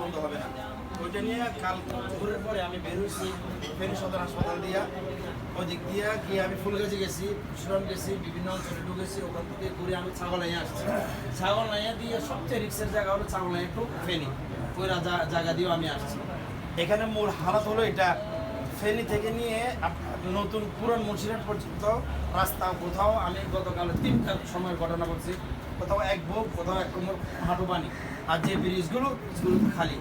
বন্ধ হবে না। ওইটা নিয়ে কাল পরে আমি ওদিক গিয়ে আমি গেছি গেছি, বিভিন্ন ঢুকেছি, ওখান থেকে ঘুরে আমি আসছি। দিয়ে সবচেয়ে জায়গা হলো ফেনী। জায়গা দিয়েও আমি আসছি। এখানে মূল হালাত হলো এটা। ফেনী থেকে নিয়ে নতুন পুরান মুন্সিরহাট পর্যন্ত রাস্তা কোথাও আমি গতকাল তিনটার সময় ঘটনা বলছি। কোথাও এক বুক, কোথাও এক কোমর হাঁটু পানি। আর যে ব্রিজগুলো, সেগুলো খালি।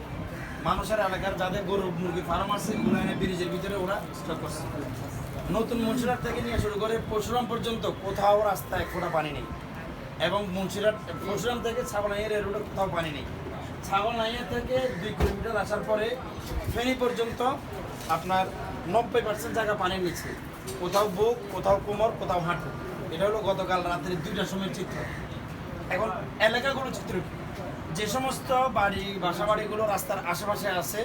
মানুষের এলাকার যাদের গরু, মুরগি, ফার্ম আছে এনে ব্রিজের ভিতরে ওরা স্টক করছে। নতুন মুন্সিরহাট থেকে নিয়ে শুরু করে পরশুরাম পর্যন্ত কোথাও রাস্তায় এক ফোঁটা পানি নেই। এবং মুন্সিরহাট পরশুরাম থেকে ছাগলাইয়ের এর রোডে কোথাও পানি নেই। ছাগলাইয়া থেকে দুই কিলোমিটার আসার পরে ফেনী পর্যন্ত আপনার নব্বই পার্সেন্ট জায়গা পানির নিচে কোথাও বুক, কোথাও কোমর, কোথাও হাঁটু। এটা হলো গতকাল রাত্রে দুইটার সময় চিত্র। এখন এলাকাগুলো চিত্র? যে সমস্ত বাড়ি বাসা বাড়িগুলো রাস্তার আশেপাশে আছে,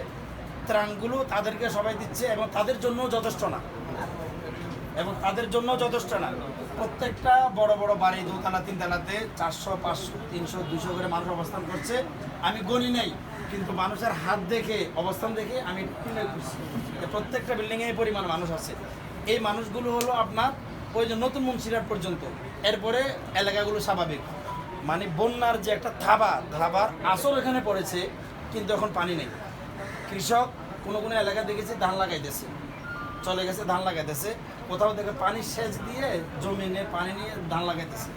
ত্রাণগুলো তাদেরকে সবাই দিচ্ছে এবং তাদের জন্য যথেষ্ট না। এবং তাদের জন্য যথেষ্ট না। প্রত্যেকটা বড় বড় বাড়ি, দোতলা, তিনতলাতে চারশো, পাঁচশো, তিনশো দুশো করে মানুষ অবস্থান করছে। আমি গণি নাই, কিন্তু মানুষের হাত দেখে, অবস্থান দেখে আমি প্রত্যেকটা বিল্ডিংয়ে এই পরিমাণ মানুষ আছে। এই মানুষগুলো হলো আপনার ওই যে নতুন মুন্সিরাট পর্যন্ত। এরপরে এলাকাগুলো স্বাভাবিক। মানে বন্যার যে একটা থাবা থাবার আসর এখানে পড়েছে, কিন্তু এখন পানি নেই। কৃষক কোনো কোনো এলাকা দেখেছি ধান লাগাইতেছে, চলে গেছে ধান লাগাইতেছে। কোথাও দেখে পানি সেচ দিয়ে জমি নিয়ে পানি নিয়ে ধান লাগাইতেছে।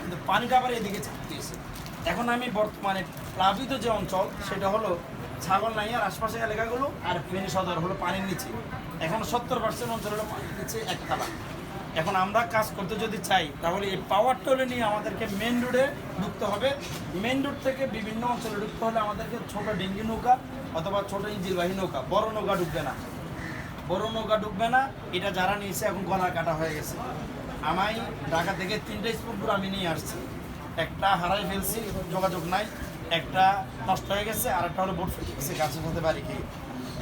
কিন্তু পানিটা আবার এদিকে দিয়েছে। এখন আমি বর্তমানে প্লাবিত যে অঞ্চল, সেটা হলো ছাগল নাইয়ার আশপাশের এলাকাগুলো, আর ফেনী সদর হলো পানির নিচে। এখন সত্তর পার্সেন্ট অঞ্চল হলো পানির নিচে একতলা এখন আমরা কাজ করতে যদি চাই, তাহলে এই পাওয়ার টোলে নিয়ে আমাদেরকে মেন রোডে ঢুকতে হবে। মেন রোড থেকে বিভিন্ন অঞ্চলে ঢুকতে হলে আমাদেরকে ছোট ডেঙ্গি নৌকা অথবা ছোট ইঞ্জিনবাহী নৌকা, বড় নৌকা ঢুকবে না। বড় নৌকা ঢুকবে না, এটা যারা নিয়েছে এখন গলা কাটা হয়ে গেছে। আমায় ঢাকা থেকে তিনটা স্পুটগুলো আমি নিয়ে আসছি। একটা হারাই ফেলছি, যোগাযোগ নাই, একটা নষ্ট হয়ে গেছে আর একটা হলো বোট ফেটে গেছে গাছের সাথে বাড়ি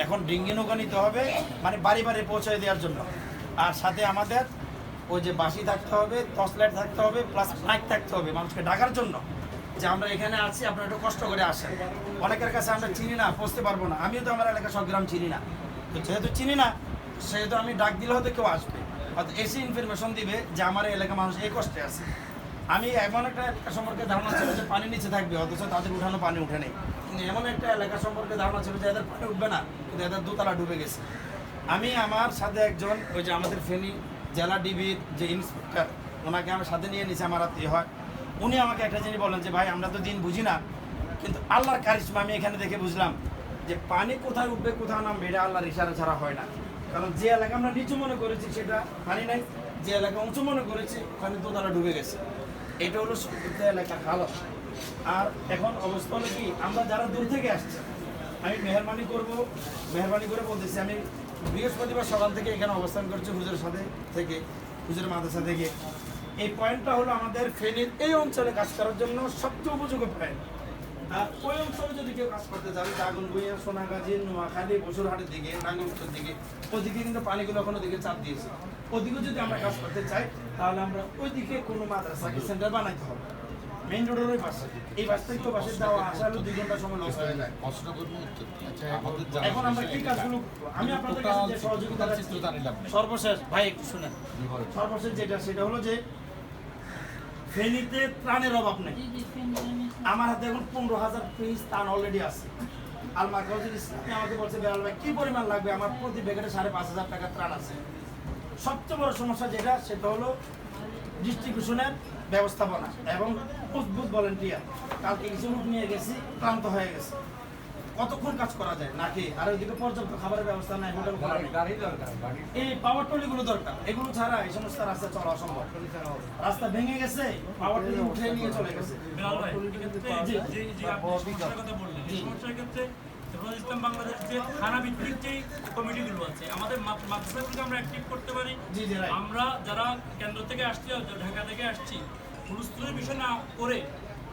এখন ডিঙ্গি নৌকা নিতে হবে মানে বাড়ি বাড়ি পৌঁছে দেওয়ার জন্য। আর সাথে আমাদের ওই যে বাসি থাকতে হবে, টর্চ লাইট থাকতে হবে প্লাস লাইট থাকতে হবে মানুষকে ডাকার জন্য। যে আমরা এখানে আছি, আপনারা একটু কষ্ট করে আসেন। অনেকের কাছে আমরা চিনি না, পৌঁছতে পারব না। আমিও তো আমার এলাকা সব গ্রাম চিনি না। তো যেহেতু চিনি না, সেহেতু আমি ডাক দিলে হয়তো কেউ আসবে। হয়তো এসে ইনফরমেশন দিবে যে আমার এলাকা মানুষ এই কষ্টে আছে। আমি এমন একটা এলাকা সম্পর্কে ধারণা ছিল যে পানি নিচে থাকবে, অথচ তাদের উঠানো পানি উঠে নেই। কিন্তু এমন একটা এলাকা সম্পর্কে ধারণা ছিল যে এদের পানি উঠবে না, কিন্তু এদের দোতলা ডুবে গেছে। আমি আমার সাথে একজন, ওই যে আমাদের ফেনী জেলা ডিবির যে ইন্সপেক্টর, ওনাকে আমার সাথে নিয়ে নিচে আমার ইয়ে হয়। উনি আমাকে একটা জিনিস বলেন যে, ভাই, আমরা তো দিন বুঝি না, কিন্তু আল্লাহর কারিশমা আমি এখানে দেখে বুঝলাম যে, পানি কোথায় উঠবে কোথাও নামবে, এটা আল্লাহর ইশারা ছাড়া হয় না। কারণ যে এলাকা আমরা নিচু মনে করেছি, সেটা পানি নাই। যে এলাকা উঁচু মনে করেছি ওখানে দোতলা ডুবে গেছে। এটা হলো সমৃদ্ধ এলাকার হালত। আর এখন অবস্থা হলো কি, আমরা যারা দূর থেকে আসছি, আমি মেহরবানি করব, মেহরবানি করে বলতেছি, আমি বৃহস্পতিবার সকাল থেকে এখানে অবস্থান করছে হুজুরের সাথে থেকে, হুজুরের মাদ্রাসা থেকে। এই পয়েন্টটা হলো আমাদের ফেনীর এই অঞ্চলে কাজ করার জন্য সবচেয়ে উপযোগী পয়েন্ট। আর ওই অঞ্চলে যদি কেউ কাজ করতে আগুন বইয়া সোনাগাজী, নোয়াখালী, বসুরহাটের দিকে নাঙ্গলকোটের দিকে, ওদিকে কিন্তু পানিগুলো এখন দিকে চাপ দিয়েছে। ওদিকে যদি আমরা কাজ করতে চাই, তাহলে আমরা ওইদিকে কোনো মাদ্রাসাকে সেন্টার বানাইতে হবে। মেইন রোডের ওই পাশে। এই পাশ থেকে তো পাশে যাওয়া আসা হলো দুই ঘণ্টা সময় লস হয়ে যায়। করব দিন। আমাদের জানা এখন আমরা কি কাজগুলো আমি আপনাদের কাছে যে সহযোগিতা চিত্র জানিলাম। সর্বশেষ ভাই একটু শুনেন। সর্বশেষ যেটা সেটা হলো যে ফেনীতে ত্রাণের অভাব নেই। আমার হাতে এখন পনেরো হাজার পিস ত্রাণ অলরেডি আছে। কাউজির ইসলামী আমাকে বলছে বেলাল ভাই কি পরিমাণ লাগবে? আমার প্রতি প্যাকেটে সাড়ে পাঁচ হাজার টাকা ত্রাণ আছে। সবচেয়ে বড় সমস্যা যেটা সেটা হলো ডিস্ট্রিবিউশনের ব্যবস্থাপনা এবং মজবুত ভলেন্টিয়ার। কালকে কিছু লোক নিয়ে গেছি ক্লান্ত হয়ে গেছে। কতক্ষণ কাজ করা যায়? নাকি আর ওইদিকে পর্যাপ্ত খাবারের ব্যবস্থা নাই হোটেল খোলা নেই। এই পাওয়ার টলিগুলো দরকার। এগুলো ছাড়া এই সমস্ত রাস্তা চলা অসম্ভব। রাস্তা ভেঙে গেছে পাওয়ার টলি উঠে নিয়ে চলে গেছে। বিলাল ভাই, এক্ষেত্রে জি। যে যে আপনি সমস্যার কথা বললেন, এই জি। সমস্যার ক্ষেত্রে হেফাজত ইসলাম বাংলাদেশ যে থানা ভিত্তিক যে কমিটিগুলো আছে আমাদের মাদ্রাসাগুলোকে আমরা অ্যাক্টিভ করতে পারি আমরা যারা কেন্দ্র থেকে আসছি ঢাকা থেকে আসছি হুলস্থুলের বিষয় না করে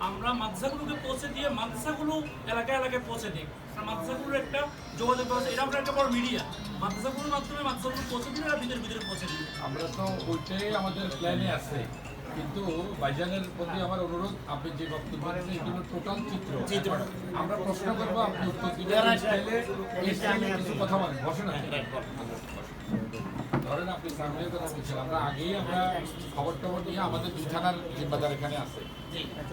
আমরা মাদ্রাসাগুলোকে পৌঁছে দিয়ে মাদ্রাসাগুলো এলাকায় এলাকায় পৌঁছে দিই মাদ্রাসাগুলোর একটা যোগাযোগ ব্যবস্থা এটা আমরা একটা বড় মিডিয়া মাদ্রাসাগুলোর মাধ্যমে মাদ্রাসাগুলো পৌঁছে দিলে এরা ভিতরে ভিতরে পৌঁছে দিই আমরা তো ওইটাই আমাদের প্ল্যানে আছে কিন্তু বাইজানের প্রতি আমার অনুরোধ আপনি যে বক্তব্য দিচ্ছেন এগুলো টোটাল চিত্র। আমরা প্রশ্ন করব আপনি উত্তর দিবেন। কিছু কথা বলেন। বসে না। ধরেন আপনি সামনের কথা বলছেন আমরা আগেই আমরা খবর টবর নিয়ে আমাদের দুই থানার জিম্মাদার এখানে আছে।